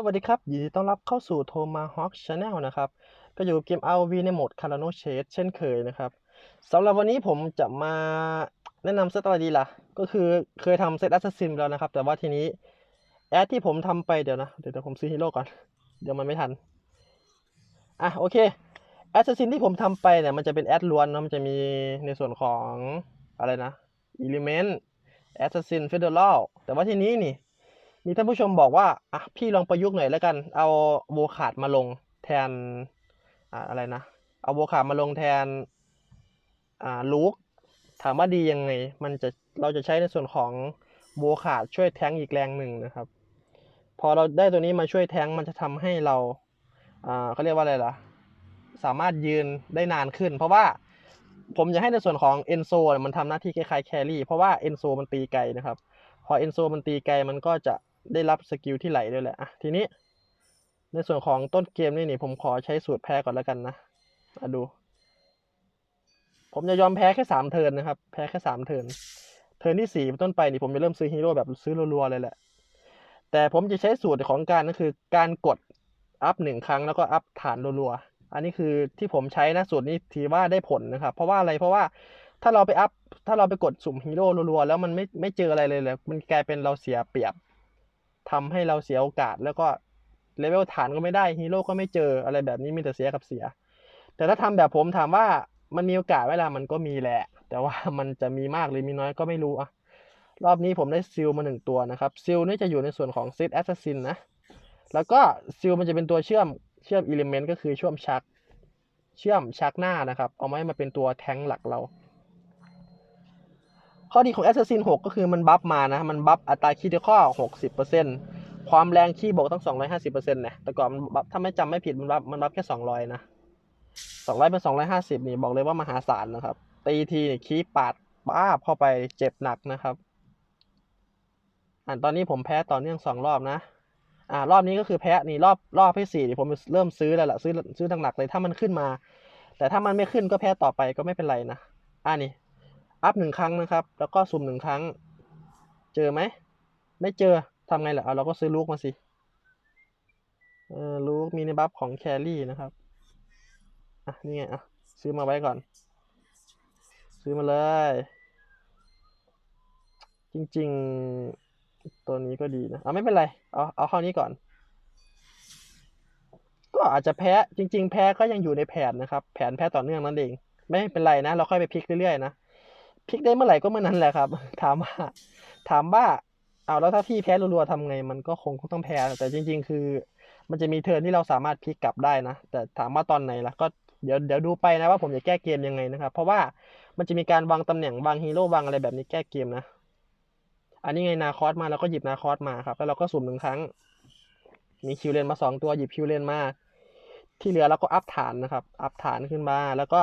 สวัสดีครับ ยินดีต้อนรับเข้าสู่ Tomahawk Channel นะครับ ก็อยู่เกม RV ในโหมด Carano Chase เช่นเคยนะครับสำหรับวันนี้ผมจะมาแนะนำเซตอะไรดีล่ะ ก็คือเคยทำเซต Assassin ไปแล้วนะครับ แต่ว่าทีนี้ แอดที่ผมทำไปเดี๋ยวนะ เดี๋ยวผมซื้อฮีโร่ก่อน เดี๋ยวมันไม่ทัน อะโอเค Assassin ที่ผมทำไปเนี่ยมันจะเป็นแอดล้วนเนะมันจะมีในส่วนของอะไรนะ Element Assassin Federal แต่ว่าทีนี้นี่ มีท่านผู้ชมบอกว่าอะพี่ลองประยุกต์หน่อยแล้วกัน เอาโวขาดมาลงแทนอ่าอะไรนะ เอาโวขาดมาลงแทนอ่าลูกถามว่าดียังไง มันจะเราจะใช้ในส่วนของโวขาดช่วยแท้งอีกแรงหนึ่งนะครับ พอเราได้ตัวนี้มาช่วยแท้งมันจะทำให้เราอ่าเขาเรียกว่าอะไรล่ะ สามารถยืนได้นานขึ้น เพราะว่าผมจะให้ในส่วนของเอนโซมันทำหน้าที่คล้ายๆแครี่เพราะว่าเอนโซมันตีไกลนะครับ พอเอนโซมันตีไกลมันก็จะ ได้รับสกิลที่ไหลด้วยแหละอะทีนี้ ในส่วนของต้นเกมนี่นี่ผมขอใช้สูตรแพ้ก่อนแล้วกันนะอะดู ผมจะยอมแพ้แค่สามเทินนะครับ แพ้แค่สามเทินเทินที่สี่เป็นต้นไปนี่ผมจะเริ่มซื้อฮีโร่แบบซื้อรัวๆเลยแหละ แต่ผมจะใช้สูตรของการก็คือการกดอัพหนึ่งครั้งแล้วก็อัพฐานรัวๆ อันนี้คือที่ผมใช้นะสูตรนี้ถือว่าได้ผลนะครับ เพราะว่าอะไรเพราะว่าถ้าเราไปอัพถ้าเราไปกดสุ่มฮีโร่รัวๆแล้วมันไม่ไม่เจออะไรเลยเลยมันกลายเป็นเราเสียเปรียบ ทำให้เราเสียโอกาส แล้วก็เลเวลฐานก็ไม่ได้ฮีโร่ก็ไม่เจออะไรแบบนี้มีแต่เสียกับเสีย แต่ถ้าทำแบบผมถามว่ามันมีโอกาสเวลามันก็มีแหละ แต่ว่ามันจะมีมากหรือมีน้อยก็ไม่รู้อะรอบนี้ผมได้ซิลมาหนึ่งตัวนะครับซิลนี่จะอยู่ในส่วนของซิ t แอสซัสซินนะแล้วก็ซิลมันจะเป็นตัวเชื่อมเชื่อมอิเลเมนต์ก็คือเชื่อมชัก เชื่อมชักหน้านะครับ เอามาให้มาเป็นตัวแทงหลักเรา ข้อดีของ Assassin 6 ก็คือมันบัฟมานะ มันบัฟอัตราคีย์ข้อ 60%ความแรงคีย์บวกตั้ง 250%นะแต่ก่อนมันบัฟถ้าไม่จำไม่ผิดมันบัฟมันบัฟแค่ 200 นะ 200 เป็น 250 นี่บอกเลยว่ามหาศาลนะครับ ตีทีนี่คีย์ปาดป้าบเข้าไปเจ็บหนักนะครับ อ่าตอนนี้ผมแพ้ต่อเนื่องสองรอบนะ อ่ารอบนี้ก็คือแพ้นี่รอบรอบที่สี่นี่ผมเริ่มซื้อแล้วล่ะซื้อซื้อหนักๆเลยถ้ามันขึ้นมา แต่ถ้ามันไม่ขึ้นก็แพ้ต่อไปก็ไม่เป็นไรนะอ่านี่ อัพหนึ่งครั้งนะครับ แล้วก็สุ่มหนึ่งครั้ง เจอไหม ไม่เจอทำไงล่ะ เอาเราก็ซื้อลูกมาสิ เออลูกมีในบัฟของแครี่นะครับ อะ นี่ไง อะ ซื้อมาไว้ก่อน ซื้อมาเลย จริง ๆ ตัวนี้ก็ดีนะเอาไม่เป็นไร เอา เอาเข้านี้ก่อนก็อาจจะแพ้จริง ๆ แพ้ก็ยังอยู่ในแผนนะครับ แผนแพ้ต่อเนื่องนั่นเอง ไม่เป็นไรนะ เราค่อยไปพลิกเรื่อยๆนะ พลิกได้เมื่อไหร่ก็เมื่อนั้นแหละครับ ถามว่า ถามว่าเอาแล้วถ้าพี่แพ้รัวๆทำไง มันก็คงต้องแพ้แต่จริง ๆ คือ มันจะมีเทิร์นที่เราสามารถพลิกกลับได้นะ แต่ถามว่าตอนไหนล่ะก็เดี๋ยวเดี๋ยวดูไปนะว่าผมจะแก้เกมยังไงนะครับ เพราะว่ามันจะมีการวางตำแหน่งวางฮีโร่วางอะไรแบบนี้แก้เกมนะ อันนี้ไงนาคอสมาเราก็หยิบนาคอสมาครับ แล้วเราก็สุ่มหนึ่งครั้ง มีคิวเลนมาสองตัวหยิบคิวเลนมาที่เหลือเราก็อัพฐานนะครับ อัพฐานขึ้นมา แล้วก็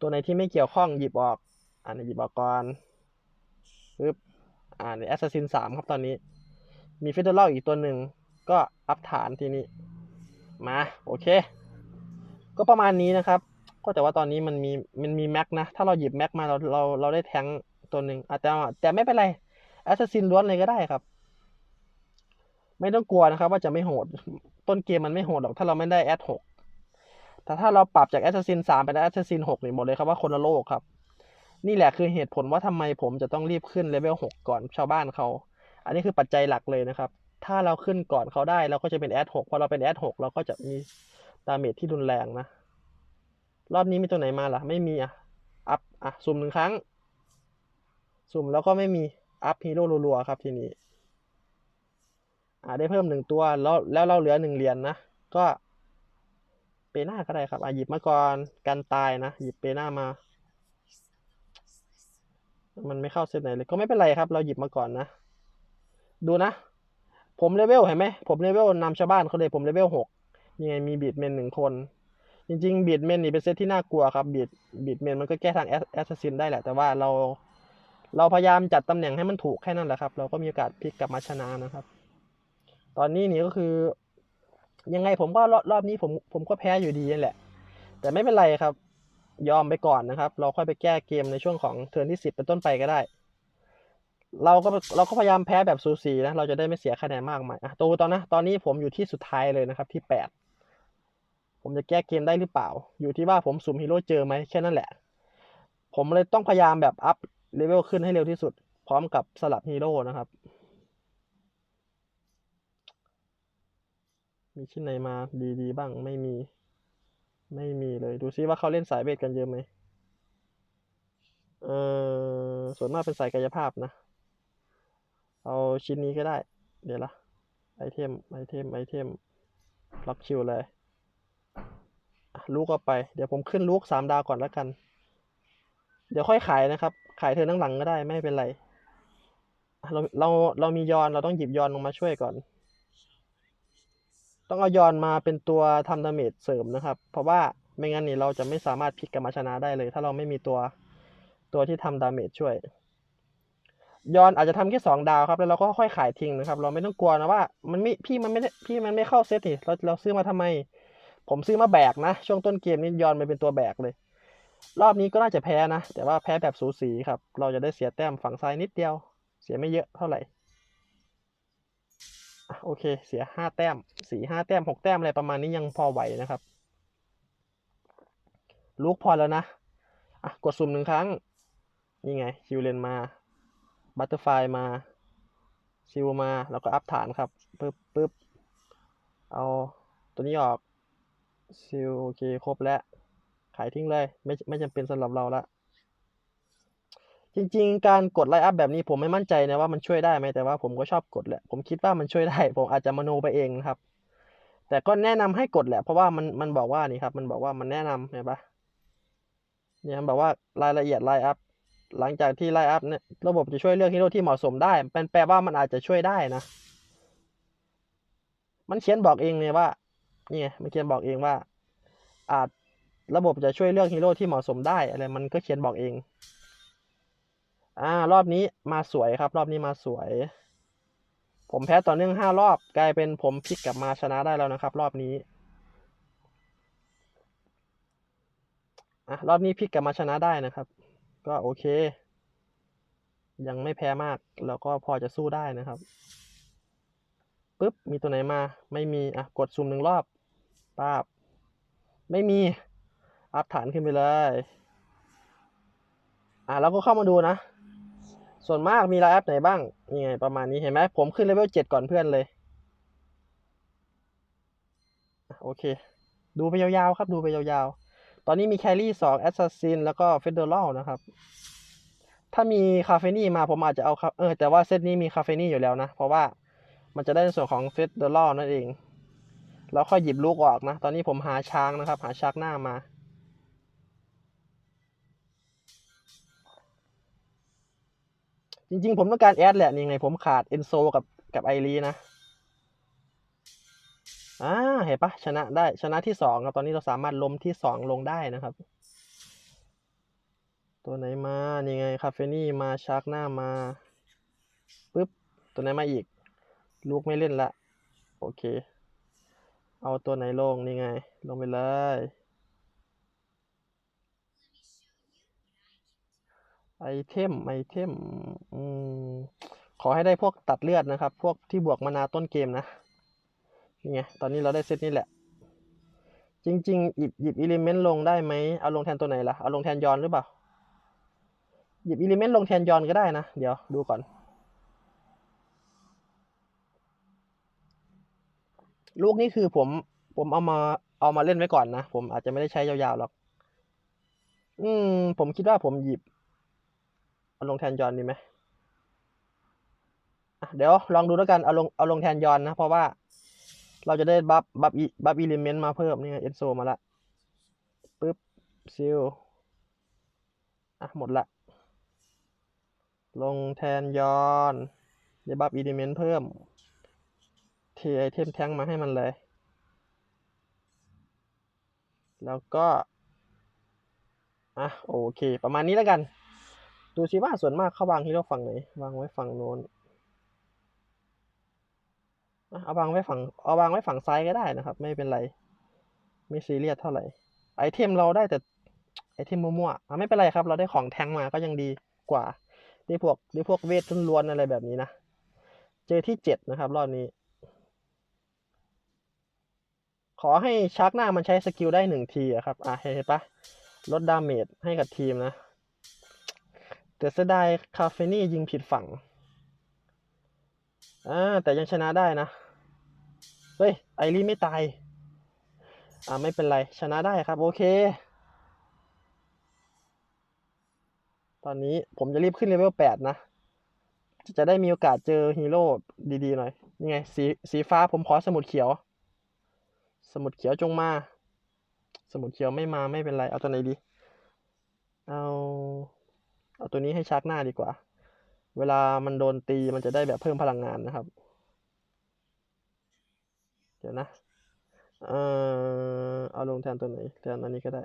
ตัวไหนที่ไม่เกี่ยวข้องหยิบออก อันนี้หยิบออกก่อนปึ๊บอ่าในแอสซัสซินสามครับตอนนี้ มีฟิเดอร์อีกตัวหนึ่ง ก็อัพฐานทีนี้ มา โอเค ก็ประมาณนี้นะครับ ก็แต่ว่าตอนนี้มันมีมันมีแม็กนะ ถ้าเราหยิบแม็กมาเราเราเราได้แทงตัวหนึ่งแต่แต่ไม่เป็นไรแอสซัสซินล้วนเลยก็ได้ครับ ไม่ต้องกลัวนะครับ ว่าจะไม่โหด ต้นเกมมันไม่โหดหรอกถ้าเราไม่ได้แอดหกแต่ถ้าเราปรับจากแอสซัสซินสามเป็นแอสซัสซินหกนี่บอกเลยครับว่าคนละโลกครับ นี่แหละคือเหตุผลว่าทำไมผมจะต้องรีบขึ้นเลเวลหกก่อนชาวบ้านเขา อันนี้คือปัจจัยหลักเลยนะครับ ถ้าเราขึ้นก่อนเขาได้เราก็จะเป็นแอดหกพอเราเป็นแอดหกเราก็จะมีดาเมจที่รุนแรงนะ รอบนี้มีตัวไหนมาล่ะ ไม่มีอะ อัพ อะ สุ่มหนึ่งครั้ง สุ่มแล้วก็ไม่มี อัพฮีโร่รัวๆครับทีนี้ อ่าได้เพิ่มหนึ่งตัวแล้วแล้วเราเหลือหนึ่งเหรียญนนะ ก็เปหน้าก็ได้ครับ อะหยิบมาก่อน กันตายนะ หยิบเปหน้ามา มันไม่เข้าเซตไหนเลยก็ไม่เป็นไรครับ เราหยิบมาก่อนนะ ดูนะ ผมเลเวลเห็นไหมผมเลเวลนำชาวบ้านเขาเลยผมเลเวลหกยังไงมีบีดเมนหนึ่งคน จริงๆบีดเมนนี่เป็นเซตที่น่ากลัวครับบีดบีดเมนมันก็แก้ทางแอสซัสซินได้แหละ แต่ว่าเรา เราพยายามจัดตำแหน่งให้มันถูกแค่นั้นแหละครับ เราก็มีโอกาสพลิกกลับมาชนะนะครับ ตอนนี้นี่ก็คือ ยังไงผมก็รอบรอบนี้ผมผมก็แพ้อยู่ดีนั่นแหละ แต่ไม่เป็นไรครับ ยอมไปก่อนนะครับ เราค่อยไปแก้เกมในช่วงของเทิร์นที่สิบเป็นต้นไปก็ได้ เราก็เราก็พยายามแพ้แบบสูสีนะเราจะได้ไม่เสียคะแนนมากมายอะตูตอนนะตอนนี้ผมอยู่ที่สุดท้ายเลยนะครับที่แปดผมจะแก้เกมได้หรือเปล่า อยู่ที่ว่าผมสุ่มฮีโร่เจอไหมแค่นั้นแหละ ผมเลยต้องพยายามแบบอัพเลเวลขึ้นให้เร็วที่สุด พร้อมกับสลับฮีโร่นะครับ มีชิ้นไหนมาดีๆ บ้างไม่มี ไม่มีเลยดูซิว่าเขาเล่นสายเวทกันเยอะไหมเออส่วนมากเป็นสายกายภาพนะ เอาชิ้นนี้ก็ได้ เดี๋ยวละไอเทมไอเทมไอเทมล็อกคิวเลยลูกก็ไป เดี๋ยวผมขึ้นลูกสามดาวก่อนแล้วกัน เดี๋ยวค่อยขายนะครับ ขายเธอนั่งหลังก็ได้ไม่เป็นไร เราเราเรามียอนเราต้องหยิบยอนลงมาช่วยก่อน ต้องเอายอนมาเป็นตัวทำดาเมจเสริมนะครับ เพราะว่าไม่งั้นนี่เราจะไม่สามารถพลิกกลับมาชนะได้เลย ถ้าเราไม่มีตัวตัวที่ทำดาเมจช่วย ยอนอาจจะทำแค่สองดาวครับ แล้วเราก็ค่อยขายทิ้งนะครับ เราไม่ต้องกลัวนะว่ามันไม่พี่มันไม่ได้พี่มันไม่เข้าเซตนี่เราเราซื้อมาทำไม ผมซื้อมาแบกนะ ช่วงต้นเกมนี้ยอนมันเป็นตัวแบกเลย รอบนี้ก็น่าจะแพ้นะ แต่ว่าแพ้แบบสูสีครับ เราจะได้เสียแต้มฝั่งซ้ายนิดเดียว เสียไม่เยอะเท่าไหร่ โอเค เสียห้าแต้มสี่ห้าแต้มหกแต้มอะไรประมาณนี้ยังพอไหวนะครับ ลูกพอแล้วนะอะกดสุ่มหนึ่งครั้ง นี่ไงคิวเลนมา บัตเตอร์ไฟมาซิลมา แล้วก็อัพฐานครับปึ๊บปึ๊บเอาตัวนี้ออกซิลโอเค ครบแล้ว ขายทิ้งเลย ไม่ไม่จำเป็นสำหรับเราละ จริง ๆ การกดไลน์อัพแบบนี้ผมไม่มั่นใจนะว่ามันช่วยได้ไหมแต่ว่าผมก็ชอบกดแหละ ผมคิดว่ามันช่วยได้ ผมอาจจะมโนไปเองนะครับ แต่ก็แนะนำให้กดแหละ เพราะว่ามันมันบอกว่านี่ครับ มันบอกว่ามันแนะนำเห็นปะเนี่ยมันบอกว่ารายละเอียดไลน์อัพหลังจากที่ไลน์อัพเนี่ยระบบจะช่วยเลือกฮีโร่ที่เหมาะสมได้เป็นแปลว่ามันอาจจะช่วยได้นะ มันเขียนบอกเองเลยว่านี่ไงมันเขียนบอกเองว่า อาจระบบจะช่วยเลือกฮีโร่ที่เหมาะสมได้อะไรมันก็เขียนบอกเอง อ่ารอบนี้มาสวยครับ รอบนี้มาสวย ผมแพ้ต่อเนื่องห้ารอบกลายเป็นผมพลิกกลับมาชนะได้แล้วนะครับ รอบนี้อะรอบนี้พลิกกลับมาชนะได้นะครับ ก็โอเค ยังไม่แพ้มาก แล้วก็พอจะสู้ได้นะครับปุ๊บมีตัวไหนมาไม่มีอะกดซุ่มหนึ่งรอบป้าบไม่มีอัพฐานขึ้นไปเลย อะแล้วก็เข้ามาดูนะ ส่วนมากมีไลน์อัพไหนบ้างนี่ไงประมาณนี้เห็นไหมผมขึ้นเลเวลเจ็ดก่อนเพื่อนเลย โอเค ดูไปยาวๆครับดูไปยาวๆ ตอนนี้มีแครี่สองแอสซัสซินแล้วก็เฟเดอรัลนะครับ ถ้ามีคาเฟนี่มาผมอาจจะเอาครับเออแต่ว่าเซตนี้มีคาเฟนี่อยู่แล้วนะ เพราะว่ามันจะได้ในส่วนของเฟเดอรัลนั่นเองแล้วค่อยหยิบลูกออกนะ ตอนนี้ผมหาช้างนะครับ หาช้างหน้ามา จริงๆ ผมต้องการแอดแหละนี่ไงผมขาดเอนโซกับกับไอรีนะอ่าเห็นปะชนะได้ชนะที่สองครับ ตอนนี้เราสามารถล้มที่สองลงได้นะครับ ตัวไหนมานี่ไงคาเฟนี่มาชาร์กหน้ามาปึ๊บตัวไหนมาอีก ลูกไม่เล่นละ โอเค เอาตัวไหนลงนี่ไง ลงไปเลย ไอเทมไอเทมอืมขอให้ได้พวกตัดเลือดนะครับ พวกที่บวกมานาต้นเกมนะนี่ไงตอนนี้เราได้เซตนี้แหละ จริงๆ หยิบหยิบอิเลเมนต์ลงได้ไหมเอาลงแทนตัวไหนล่ะ เอาลงแทนยอนหรือเปล่า หยิบอิเลเมนต์ลงแทนยอนก็ได้นะ เดี๋ยวดูก่อน ลูกนี้คือผมผมเอามาเอามาเล่นไว้ก่อนนะ ผมอาจจะไม่ได้ใช้ยาวๆหรอก อืม ผมคิดว่าผมหยิบ เอาลงแทนยอนดีไหมเดี๋ยวลองดูแล้วกันเอาลงเอาลงแทนยอนนะ เพราะว่าเราจะได้บัฟบัฟอีบัฟอิเลเมนต์มาเพิ่มนี่เอ็นโซมาละปึ๊บซิลอะหมดละ ลงแทนยอนได้บัฟอิเลเมนต์เพิ่มเทไอเทมแท้งมาให้มันเลย แล้วก็อะโอเค ประมาณนี้แล้วกัน ดูสิว่าส่วนมากเขาวางฮีโร่ฝั่งไหน วางไว้ฝั่งโน้นอะเอาวางไว้ฝั่งเอาวางไว้ฝั่งซ้ายก็ได้นะครับ ไม่เป็นไร ไม่ซีเรียสเท่าไหร่ ไอเทมเราได้แต่ไอเทมมั่วๆไม่เป็นไรครับ เราได้ของแทงมาก็ยังดีกว่าจที่พวกที่พวกเวทล้วนๆอะไรแบบนี้นะ เจอที่เจ็ดนะครับ รอบนี้ ขอให้ชักหน้ามันใช้สกิลได้หนึ่งทีครับ อะเห็นปะลดดาเมจให้กับทีมนะ แต่เสียดายคาเฟนี่ยิงผิดฝั่งอ่าแต่ยังชนะได้นะ เฮ้ย ไอรีไม่ตาย อ่าไม่เป็นไร ชนะได้ครับ โอเค ตอนนี้ผมจะรีบขึ้นเลเวลแปดนะ จะได้มีโอกาสเจอฮีโร่ดีๆหน่อย นี่ไง สีสีฟ้าผมขอสมุดเขียว สมุดเขียวจงมา สมุดเขียวไม่มาไม่เป็นไร เอาตัวไหนดี เอา เอาตัวนี้ให้ชักหน้าดีกว่า เวลามันโดนตีมันจะได้แบบเพิ่มพลังงานนะครับ เดี๋ยวนะ เออเอาลงแทนตัวไหนแทนอันนี้ก็ได้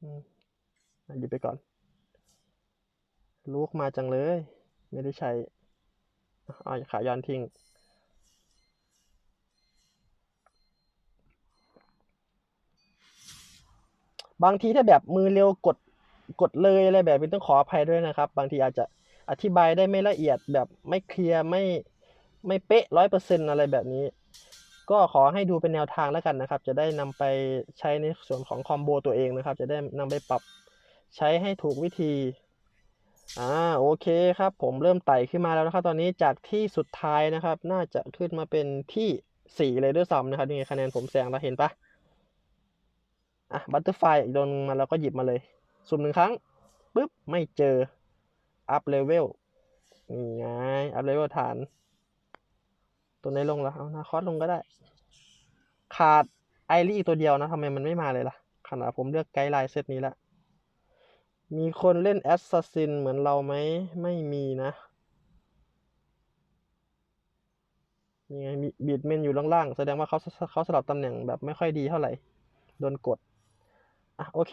อืมอะหยิบไปก่อน ลูกมาจังเลย ไม่ได้ใช้อะเอาขายานทิ้ง บางทีถ้าแบบมือเร็วกดกดเลยอะไรแบบนี้ต้องขออภัยด้วยนะครับ บางทีอาจจะอธิบายได้ไม่ละเอียดแบบไม่เคลียร์ไม่ไม่เป๊ะร้อยเปอร์เซ็นอะไรแบบนี้ ก็ขอให้ดูเป็นแนวทางแล้วกันนะครับ จะได้นำไปใช้ในส่วนของคอมโบตัวเองนะครับ จะได้นำไปปรับใช้ให้ถูกวิธีอ่าโอเคครับ ผมเริ่มไต่ขึ้นมาแล้วนะครับ ตอนนี้จากที่สุดท้ายนะครับ น่าจะขึ้นมาเป็นที่สี่เลยด้วยซ้ำนะครับนี่ไงคะแนนผมแซงแล้วเห็นปะ อะบัตเตอร์ไฟอีกโดนมาแล้วก็หยิบมาเลย สุ่มหนึ่งครั้งปุ๊บไม่เจออัพเลเวลนี่ไงอัพเลเวลฐาน ตัวไหนลงแล้วเอานาคอสลงก็ได้ ขาดไอรีอีกตัวเดียวนะทำไมมันไม่มาเลยล่ะขนาดผมเลือกไกด์ไลน์เซตนี้แล้วมีคนเล่นแอสซัสซินเหมือนเราไหมไม่มีนะนี่ไงบีดเมนอยู่ล่างๆ แสดงว่าเขาเขาสลับตำแหน่งแบบไม่ค่อยดีเท่าไหร่ โดนกด อะโอเค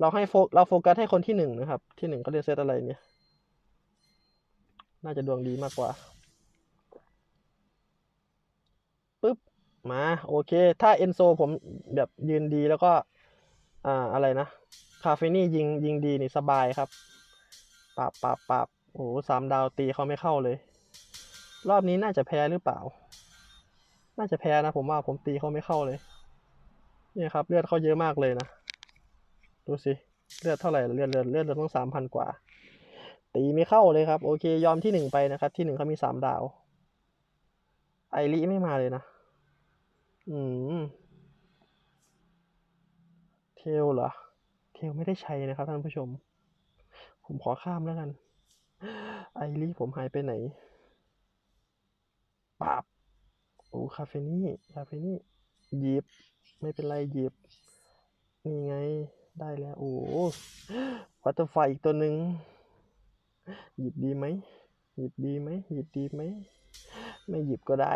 เราให้โฟเราโฟกัสให้คนที่หนึ่งนะครับ ที่หนึ่งเขาเรียนเซตอะไรเนี่ย น่าจะดวงดีมากกว่าปึ๊บมาโอเค ถ้าเอนโซผมแบบยืนดีแล้วก็ อ่าอะไรนะ คาเฟนี่ยิงยิงดีนี่สบายครับปราบปราบปราบโอ้สามดาวตีเขาไม่เข้าเลย รอบนี้น่าจะแพ้หรือเปล่า น่าจะแพ้นะผมว่าผมตีเขาไม่เข้าเลย เนี่ยครับเลือดเขาเยอะมากเลยนะ ดูสิ เลือดเท่าไหร่เลือดเลือดเลือดเราต้องสามพันกว่า ตีไม่เข้าเลยครับ โอเค ยอมที่หนึ่งไปนะครับ ที่หนึ่งเขามีสามดาว ไอริไม่มาเลยนะ อืม เทลเหรอ เทลไม่ได้ใช้นะครับท่านผู้ชม ผมขอข้ามแล้วกัน ไอริผมหายไปไหนปาบโอ้คาเฟนี่ คาเฟนี่ยิบ ไม่เป็นไรหยิบ นี่ไงได้แล้ว โอ้วัตเตอร์ไฟอีกตัวหนึ่งหยิบดีไหมหยิบดีไหมหยิบดีไหมไม่หยิบก็ได้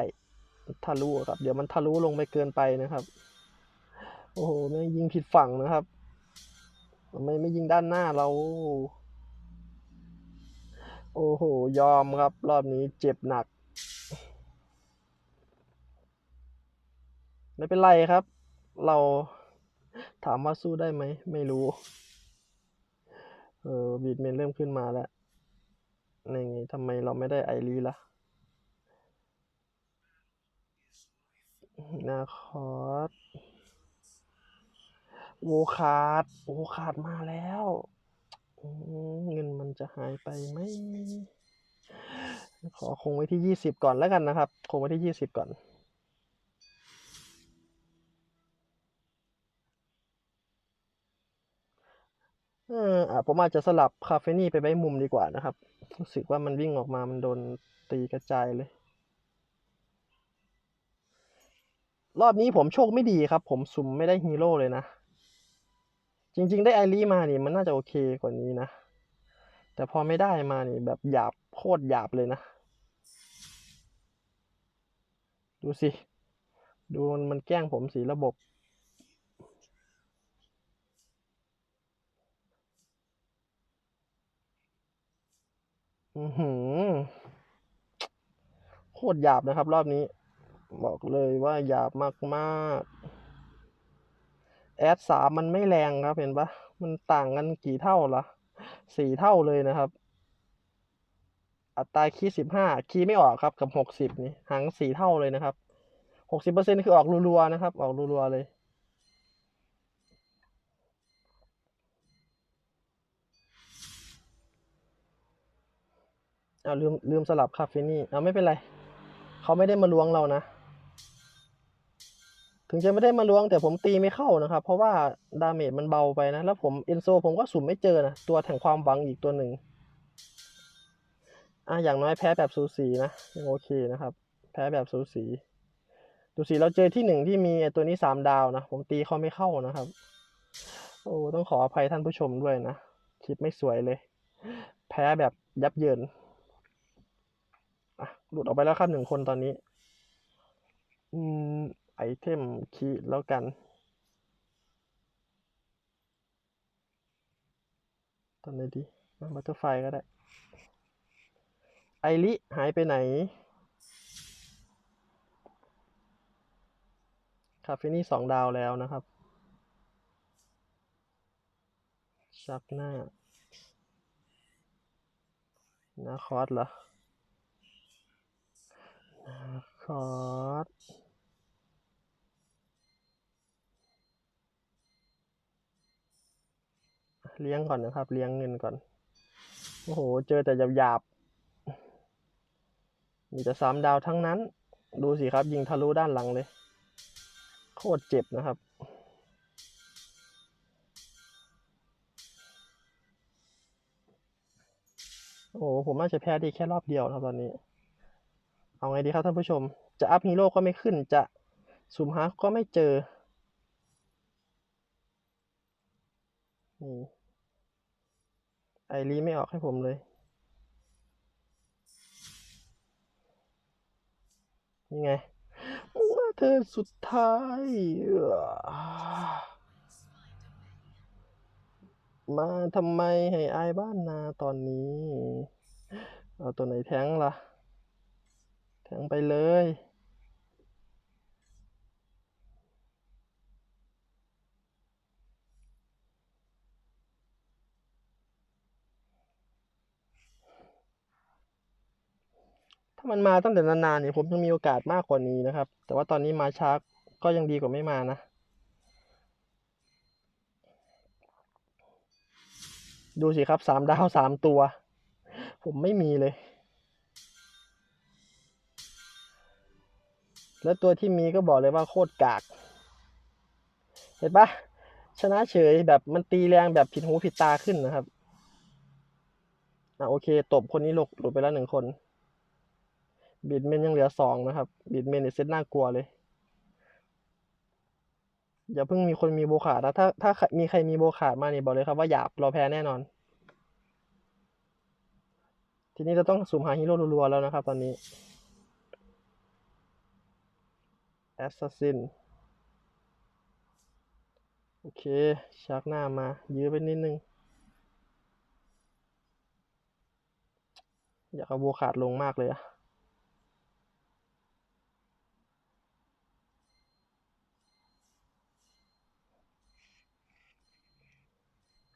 ทะลุครับ เดี๋ยวมันทะลุลงไปเกินไปนะครับ โอ้โหแม่ยิงผิดฝั่งนะครับไม่ไม่ยิงด้านหน้าเรา โอ้โห ยอมครับ รอบนี้เจ็บหนัก ไม่เป็นไรครับ เราถามว่าสู้ได้ไหม ไม่รู้ เออบีดเมนเริ่มขึ้นมาแล้วนี่ไงทำไมเราไม่ได้ไอรีล่ะนาคอสโวคาดโวคาดมาแล้ว เงินมันจะหายไปไหมขอคงไว้ที่ยี่สิบก่อนแล้วกันนะครับ คงไว้ที่ยี่สิบก่อน ออผมอาจจะสลับคาเฟนี่ไปไว้มุมดีกว่านะครับ รู้สึกว่ามันวิ่งออกมามันโดนตีกระจายเลย รอบนี้ผมโชคไม่ดีครับ ผมสุ่มไม่ได้ฮีโร่เลยนะ จริง ๆ ได้ไอรีมานี่มันน่าจะโอเคกว่านี้นะ แต่พอไม่ได้มานี่แบบหยาบโคตรหยาบเลยนะ ดูสิ ดูมันมันแกล้งผมสีระบบ อือหือโคตรหยาบนะครับ รอบนี้ บอกเลยว่าหยาบมากๆแอดสามมันไม่แรงครับ เห็นปะมันต่างกันกี่เท่าล่ะสี่เท่าเลยนะครับ อัตราคีสิบห้าคีไม่ออกครับ กับหกสิบนี่ห่างสี่เท่าเลยนะครับหกสิบเปอร์เซ็นคือออกรัวๆนะครับ ออกรัวๆเลย เอาลืมลืมสลับคาเฟนี่เอาไม่เป็นไร เขาไม่ได้มาล้วงเรานะ ถึงจะไม่ได้มาล้วงแต่ผมตีไม่เข้านะครับ เพราะว่าดาเมจมันเบาไปนะ แล้วผมเอนโซผมก็สุ่มไม่เจอนะ ตัวแห่งความหวังอีกตัวหนึ่งอะอย่างน้อยแพ้แบบสูสีนะยังโอเคนะครับ แพ้แบบสูสีดูสีเราเจอที่หนึ่งที่มีตัวนี้สามดาวนะ ผมตีเขาไม่เข้านะครับ โอ้ต้องขออภัยท่านผู้ชมด้วยนะ คลิปไม่สวยเลย แพ้แบบยับเยิน หลุดออกไปแล้วครับหนึ่งคนตอนนี้ อืม ไอเทมคีแล้วกันตอนไหนดีบัตเตอร์ไฟก็ได้ ไอริหายไปไหน คาเฟนี่สองดาวแล้วนะครับ ชักหน้า นาคอสเหรอ นา คอสเลี้ยงก่อนนะครับ เลี้ยงเงินก่อน โอ้โห เจอแต่หยาบๆ มีแต่สามดาวทั้งนั้น ดูสิครับ ยิงทะลุด้านหลังเลย โคตรเจ็บนะครับ โอ้โหผมน่าจะแพ้ดีแค่รอบเดียวนะครับตอนนี้ เอาไงดีครับท่านผู้ชม จะอัพฮีโร่ก็ไม่ขึ้น จะสุ่มหาก็ไม่เจอ นี่ไอรีไม่ออกให้ผมเลยนี่ไงมาเธอสุดท้ายมาทำไมให้อายบ้านนาตอนนี้ เอาตัวไหนแท้งล่ะ แท้งไปเลย ถ้ามันมาตั้งแต่นานๆเนี่ยผมยังมีโอกาสมากกว่านี้นะครับ แต่ว่าตอนนี้มาช้าก็ยังดีกว่าไม่มานะดูสิครับสามดาวสามตัว ผมไม่มีเลย แล้วตัวที่มีก็บอกเลยว่าโคตรกาก เห็นปะชนะเฉยแบบมันตีแรงแบบผิดหูผิดตาขึ้นนะครับอะโอเค ตบคนนี้หลกหลุดไปแล้วหนึ่งคน บิดเมนยังเหลือสองนะครับ บิดเมนเนี่ยเซตน่ากลัวเลยอย่าเพิ่งมีคนมีโบขาดนะถ้าถ้ามีใครมีโบขาดมาเนี่ยบอกเลยครับว่าหยาบเราแพ้แน่นอน ทีนี้เราต้องสุ่มหาฮีโร่รัวๆแล้วนะครับ ตอนนี้ แอสซัสซินโอเค ชักหน้ามา ยื้อไปนิดนึง อยากเอาโบขาดลงมากเลยอะ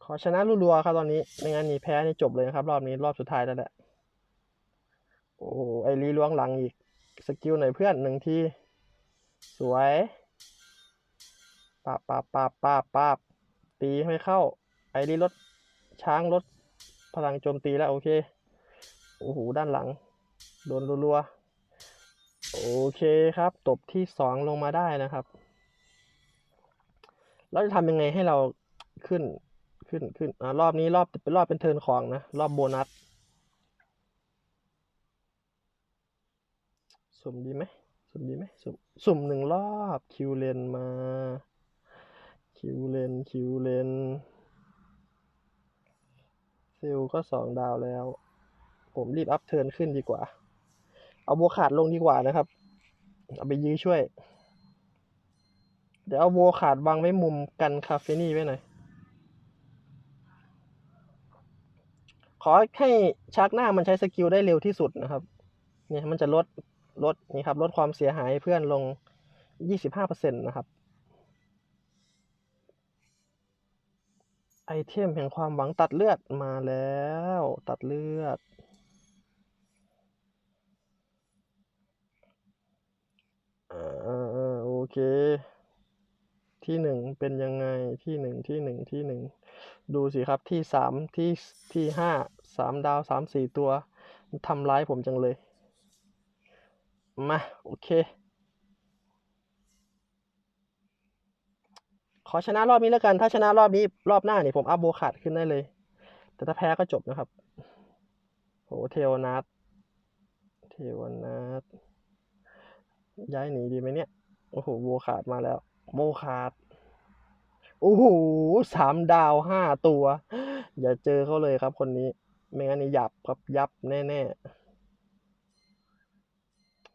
ขอชนะรัวๆครับตอนนี้ ไม่งั้นนี่แพ้นี่จบเลยนะครับ รอบนี้รอบสุดท้ายแล้วแหละ โอ้ไอรีล้วงหลังอีก สกิลหน่อยเพื่อนหนึ่งที สวยปาบปาบปาบปาบปาบตีไม่เข้า ไอรีลดช้างลดพลังโจมตีแล้ว โอเค โอ้โห ด้านหลัง โดนรัวๆ โอเคครับ ตบที่สองลงมาได้นะครับ เราจะทำยังไงให้เราขึ้นขึ้นขึ้นอ่ารอบนี้รอบเป็นรอบเป็นเทิร์นของนะ รอบโบนัส สุ่มดีไหม สุ่มดีไหมสุ่มสุ่มหนึ่งรอบคิวเลนมา คิวเลนคิวเลนเซลก็สองดาวแล้ว ผมรีบอัพเทิร์นขึ้นดีกว่า เอาโบขาดลงดีกว่านะครับ เอาไปยื้อช่วย เดี๋ยวเอาโบขาดวางไว้มุมกันคาเฟนี่ไว้หน่อย ขอให้ชักหน้ามันใช้สกิลได้เร็วที่สุดนะครับ เนี่ยมันจะลด ลดนี่ครับลดความเสียหายเพื่อนลง 25%นะครับไอเทมแห่งความหวังตัดเลือดมาแล้ว ตัดเลือดอ่าโอเค ที่หนึ่งเป็นยังไงที่หนึ่งที่หนึ่งที่หนึ่งดูสิครับที่สามที่ที่ห้าสามดาวสามสี่ตัวทำร้ายผมจังเลย มา โอเค ขอชนะรอบนี้แล้วกัน ถ้าชนะรอบนี้ รอบหน้าเนี่ยผมอัพโบขาดขึ้นได้เลย แต่ถ้าแพ้ก็จบนะครับโหเทวนัทเทวนัทย้ายหนีดีไหมเนี่ย โอ้โหโบขาดมาแล้วโบขาดโอ้โหสามดาวห้าตัว อย่าเจอเขาเลยครับคนนี้ ไม่งั้นนี่ยับครับยับแน่ ๆ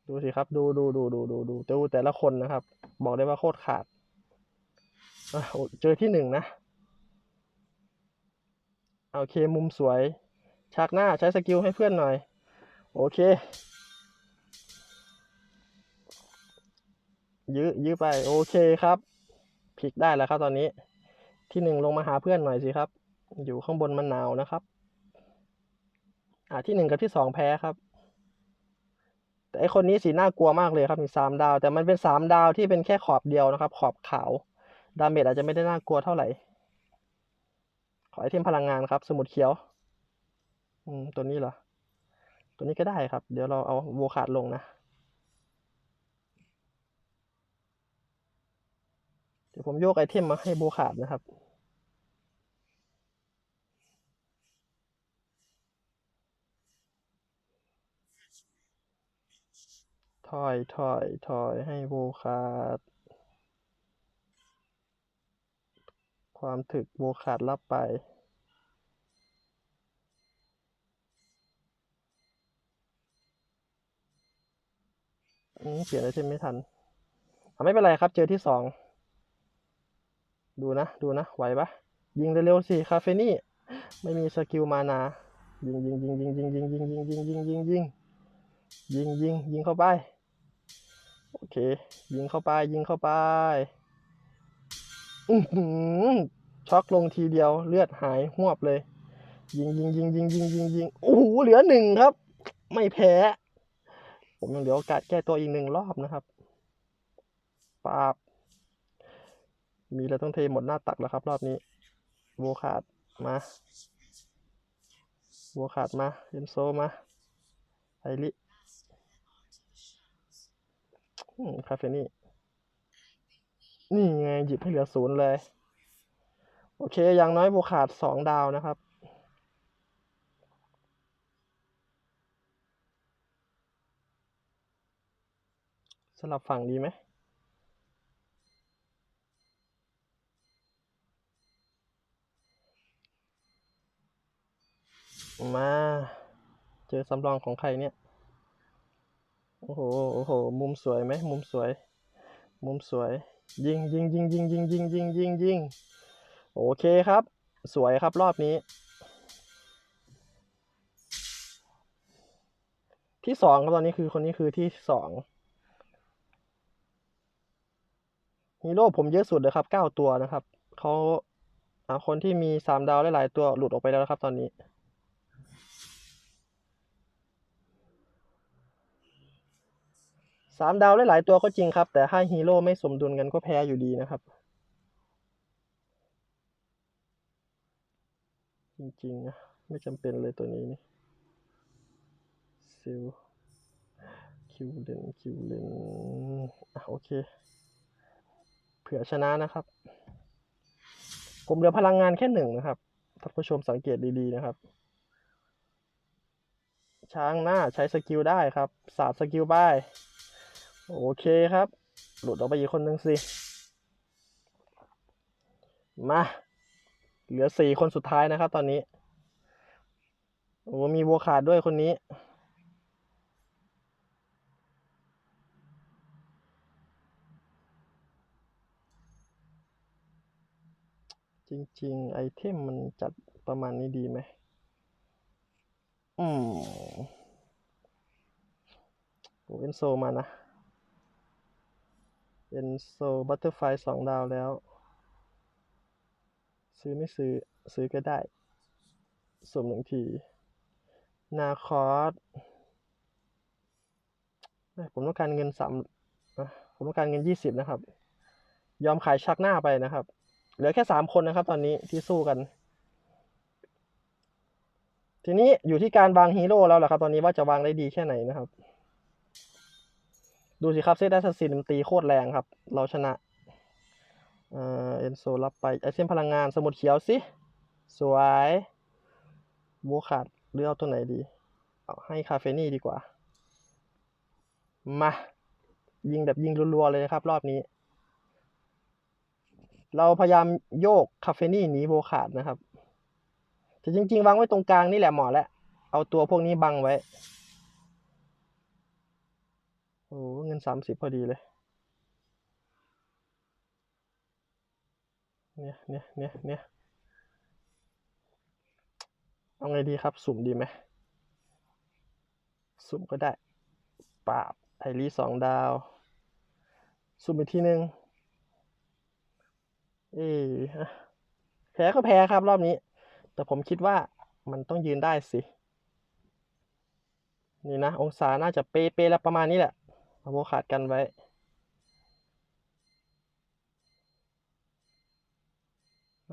ดูสิครับ ดูดูดูดูดูดูดูแต่ละคนนะครับ บอกได้ว่าโคตรขาดเจอที่หนึ่งนะโอเคมุมสวยฉากหน้าใช้สกิลให้เพื่อนหน่อย โอเค ยื้อยื้อไป โอเคครับพลิกได้แล้วครับตอนนี้ ที่หนึ่งลงมาหาเพื่อนหน่อยสิครับ อยู่ข้างบนมันหนาวนะครับ อ่าที่หนึ่งกับที่สองแพ้ครับ ไอคนนี้สีน่ากลัวมากเลยครับมีสามดาว แต่มันเป็นสามดาวที่เป็นแค่ขอบเดียวนะครับ ขอบขาวดาเมจอาจจะไม่ได้น่ากลัวเท่าไหร่ ขอไอเทมพลังงานครับ สมุดเขียว อืมตัวนี้เหรอ ตัวนี้ก็ได้ครับ เดี๋ยวเราเอาโวขาดลงนะเดี๋ยวผมโยกไอเทมมาให้โบขาดนะครับ ถอยถอยถอยให้โบขาด ความถึกโบขาดรับไปเปลี่ยนไอเทมไม่ทันไม่เป็นไรครับ เจอที่สอง ดูนะ ดูนะ ไหวปะยิงเร็วๆสิ คาเฟนี่ ไม่มีสกิลมานา ยิงยิงยิงยิงยิงยิงยิงยิงยิงยิงยิงยิงยิงยิงยิงเข้าไป โอเค ยิงเข้าไปยิงเข้าไปอือช็อกลงทีเดียวเลือดหายหวบเลย ยิงยิงยิงยิงยิงยิงยิงโอ้โหเหลือหนึ่งครับ ไม่แพ้ ผมยังเหลือโอกาสแก้ตัวอีกหนึ่งรอบนะครับปาบ มีแล้วต้องเทหมดหน้าตักแล้วครับ รอบนี้โวขาดมาโวขาดมาเอ็นโซมาไอริ คาเฟนี่ นี่ไงหยิบให้เหลือศูนย์เลย โอเค อย่างน้อยโวขาดสองดาวนะครับ สลับฝั่งดีไหมมา เจอสำรองของใครเนี่ย โอ้โห โอ้โห มุมสวยไหม มุมสวย มุมสวย ยิงยิงยิงยิงยิงยิงยิงยิงยิงโอเคครับ สวยครับรอบนี้ ที่สองครับตอนนี้คือคนนี้คือที่สองฮีโร่ผมเยอะสุดเลยครับเก้าตัวนะครับเขาคนที่มีสามดาวหลายๆตัวหลุดออกไปแล้วครับตอนนี้ สามดาวหลายๆตัวก็จริงครับ แต่ถ้าฮีโร่ไม่สมดุลกันก็แพ้อยู่ดีนะครับ จริงๆนะไม่จำเป็นเลยตัวนี้นี่ซิลคิวเลนคิวเลนอะโอเค เผื่อชนะนะครับผมเหลือพลังงานแค่หนึ่งนะครับท่านผู้ชมสังเกตดีๆนะครับ ช้างหน้าใช้สกิลได้ครับ สาดสกิลไป โอเคครับ หลุดออกไปอีกคนหนึ่งสิ มา เหลือสี่คนสุดท้ายนะครับตอนนี้ โอ้มีวัวขาดด้วยคนนี้จริงๆ ไอเทมมันจัดประมาณนี้ดีไหม อืมโอเอนโซมานะ เอนโซบัตเตอร์ไฟสองดาวแล้ว ซื้อไม่ซื้อ ซื้อก็ได้สมหนึ่งที นาคอสผมต้องการเงินสามผมต้องการเงินยี่สิบนะครับ ยอมขายชักหน้าไปนะครับ เหลือแค่สามคนนะครับ ตอนนี้ที่สู้กัน ทีนี้อยู่ที่การวางฮีโร่แล้วแหละครับ ตอนนี้ว่าจะวางได้ดีแค่ไหนนะครับ ดูสิครับเซตแอสซัสซินมันตีโคตรแรงครับ เราชนะ เอ่อ เอนโซรับไปไอเทมพลังงานสมุดเขียวสิ สวยโบวขาดหรือเอาตัวไหนดี เอาให้คาเฟนี่ดีกว่า มา ยิงแบบยิงรัวๆเลยนะครับ รอบนี้ เราพยายามโยกคาเฟนี่หนีโบขาดนะครับแต่จริง ๆ วางไว้ตรงกลางนี่แหละเหมาะแล้ว เอาตัวพวกนี้บังไว้ โอ้เงินสามสิบพอดีเลย เนี่ยเนี่ยเนี่ยเนี่ยเอาไงดีครับ สุ่มดีไหม สุ่มก็ได้ปราบไอรีสองดาว สุ่มอีกทีหนึ่งเออแพ้ก็แพ้ครับรอบนี้ แต่ผมคิดว่ามันต้องยืนได้สิ นี่นะ องศาน่าจะเป๊ะๆแล้วประมาณนี้แหละ เอาโบขาดกันไว้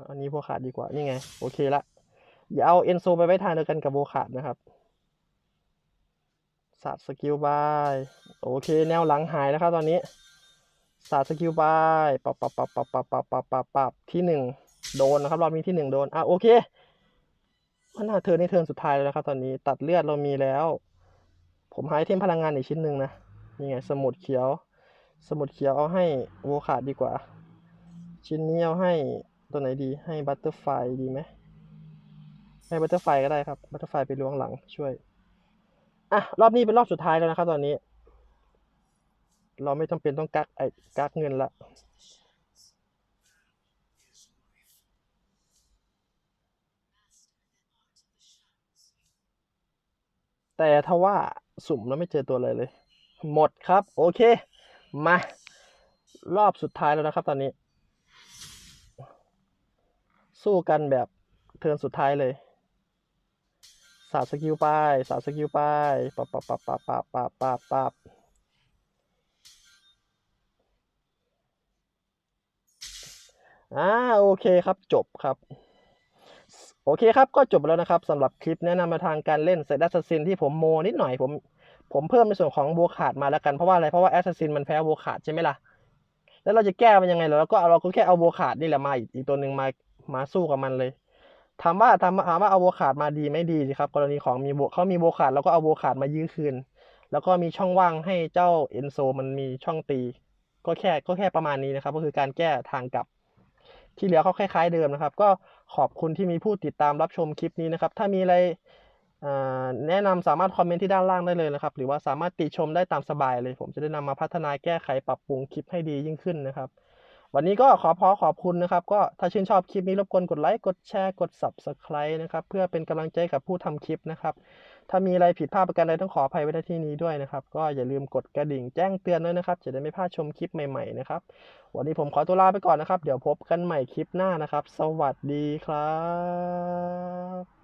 อันนี้โบขาดดีกว่า นี่ไง โอเคละอย่าเอาเอนโซไปไว้ทางเดียวกันกับโบขาดนะครับสาดสกิลบายโอเค แนวหลังหายแล้วครับตอนนี้สาดสกิลบายปับปับปับปับปับปับปับปับปับที่หนึ่งโดนนะครับรอบนี้ที่หนึ่งโดนอะโอเคว่าน่าเทิร์นในเทิร์นสุดท้ายแล้วนะครับตอนนี้ตัดเลือดเรามีแล้ว ผมหายเทมพลังงานอีกชิ้นหนึ่งนะ นี่ไงสมุดเขียว สมุดเขียวเอาให้โวขาดดีกว่า ชิ้นนี้เอาให้ตัวไหนดีให้บัตเตอร์ไฟดีไหมให้บัตเตอร์ไฟก็ได้ครับบัตเตอร์ไฟไปล้วงหลังช่วยอะรอบนี้เป็นรอบสุดท้ายแล้วนะครับ ตอนนี้ เราไม่จำเป็นต้องกักไอ้กักเงินละแต่ถ้าว่าสุ่มแล้วไม่เจอตัวอะไรเลย หมดครับ โอเค มารอบสุดท้ายแล้วนะครับตอนนี้ สู้กันแบบเทิร์นสุดท้ายเลยสาดสกิลไปสาดสกิลไปปับปับปับปับปับปับปับปับอ่าโอเคครับจบครับ โอเคครับก็จบแล้วนะครับสำหรับคลิปแนะนำมาทางการเล่นเซตแอสซัสซินที่ผมโมนิดหน่อยผม ผมเพิ่มในส่วนของโบวขาดมาแล้วกันเพราะว่าอะไรเพราะว่าแอสซัสซินมันแพ้โบวขาดใช่ไหมล่ะแล้วเราจะแก้มันยังไงเรอเราก็เราก็แค่เอาโบวขาดนี่แหละมาอีกตัวหนึ่งมามาสู้กับมันเลยถามว่าถามถามว่าเอาโบวขาดมาดีไม่ดีสิครับ กรณีของมีโบเขามีโบวขาดแล้วก็เอาโบวขาดมายื้อคืน แล้วก็มีช่องว่างให้เจ้าเอนโซมันมีช่องตี ก็แค่ก็แค่ประมาณนี้นะครับ ก็คือการแก้ทางกลับ ที่เหลือเขาคล้ายๆเดิมนะครับ ก็ขอบคุณที่มีผู้ติดตามรับชมคลิปนี้นะครับ ถ้ามีอะไร แนะนำสามารถคอมเมนต์ที่ด้านล่างได้เลยนะครับ หรือว่าสามารถติชมได้ตามสบายเลย ผมจะได้นำมาพัฒนาแก้ไขปรับปรุงคลิปให้ดียิ่งขึ้นนะครับ วันนี้ก็ขอพอขอบคุณนะครับ ก็ถ้าชื่นชอบคลิปนี้รบกวนกดไลค์กดแชร์กด Subscribe นะครับเพื่อเป็นกำลังใจกับผู้ทำคลิปนะครับ ถ้ามีอะไรผิดพลาดประการใดต้องขออภัยไว้ณที่นี้ด้วยนะครับ ก็อย่าลืมกดกระดิ่งแจ้งเตือนด้วยนะครับ จะได้ไม่พลาดชมคลิปใหม่ๆนะครับวันนี้ผมขอตัวลาไปก่อนนะครับ เดี๋ยวพบกันใหม่คลิปหน้านะครับ สวัสดีครับ